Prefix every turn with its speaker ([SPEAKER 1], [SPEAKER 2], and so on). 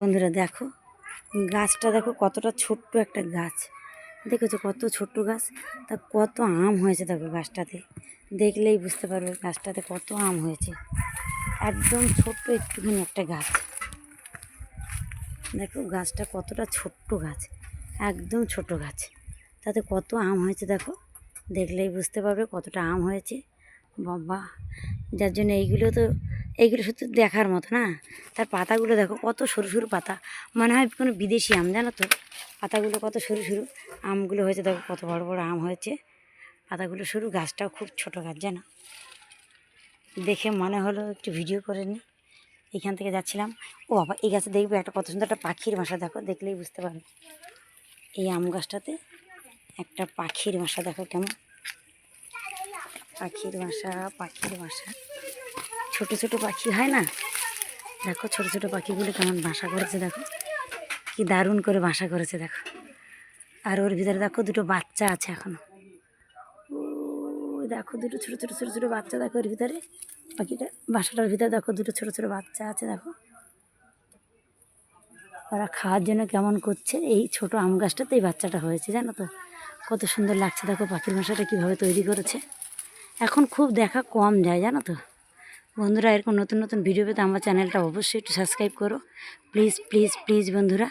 [SPEAKER 1] বন্ধুরা দেখো, গাছটা দেখো কতটা ছোট্ট একটা গাছ। দেখেছ কত ছোট্ট গাছ? তা কত আম হয়েছে দেখো গাছটাতে। দেখলেই বুঝতে পারবে গাছটাতে কত আম হয়েছে। একদম ছোট্ট একটুখানি একটা গাছ। দেখো গাছটা কতটা ছোট্ট গাছ, একদম ছোট গাছ। তাতে কত আম হয়েছে দেখো, দেখলেই বুঝতে পারবে কতটা আম হয়েছে। বাবা, যার জন্য এইগুলো তো এইগুলো শুধু দেখার মতো না। তার পাতাগুলো দেখো কত সরু সরু পাতা। মনে হয় কোনো বিদেশি আম, জানো তো? পাতাগুলো কত সরু সরু। আমগুলো হয়েছে দেখো কত বড় বড় আম হয়েছে। পাতাগুলো সরু, গাছটাও খুব ছোট গাছ, জানো? দেখে মনে হলো একটু ভিডিও করে নিই। এখান থেকে যাচ্ছিলাম। ও বাবা, এই গাছে দেখবে একটা কত সুন্দর একটা পাখির বাসা, দেখো, দেখলেই বুঝতে পারবে। এই আম গাছটাতে একটা পাখির বাসা, দেখো কেমন। পাখির বাসা পাখির বাসা। ছোট ছোট পাখি, হয় না? দেখো ছোট ছোট পাখিগুলো কেমন বাসা করেছে, দেখো। কি দারুণ করে বাসা করেছে, দেখো। আর ওর ভিতরে দেখো দুটো বাচ্চা আছে এখনও। ওই দেখো দুটো ছোট ছোট ছোট ছোট বাচ্চা, দেখো ওর ভিতরে। পাখিটা, বাসাটার ভিতরে দেখো দুটো ছোট ছোট বাচ্চা আছে, দেখো। ওরা খাওয়ার জন্য কেমন করছে, এই ছোট আম গাছটাতে এই বাচ্চাটা হয়েছে, জানো তো? কত সুন্দর লাগছে, দেখো পাখির বাসাটা কীভাবে তৈরি করেছে। এখন খুব দেখা কম যায়, জানো তো? বন্ধুরা এরকম নতুন নতুন ভিডিও পেতে আমার চ্যানেলটা অবশ্যই একটু সাবস্ক্রাইব করো। প্লিজ প্লিজ প্লিজ বন্ধুরা।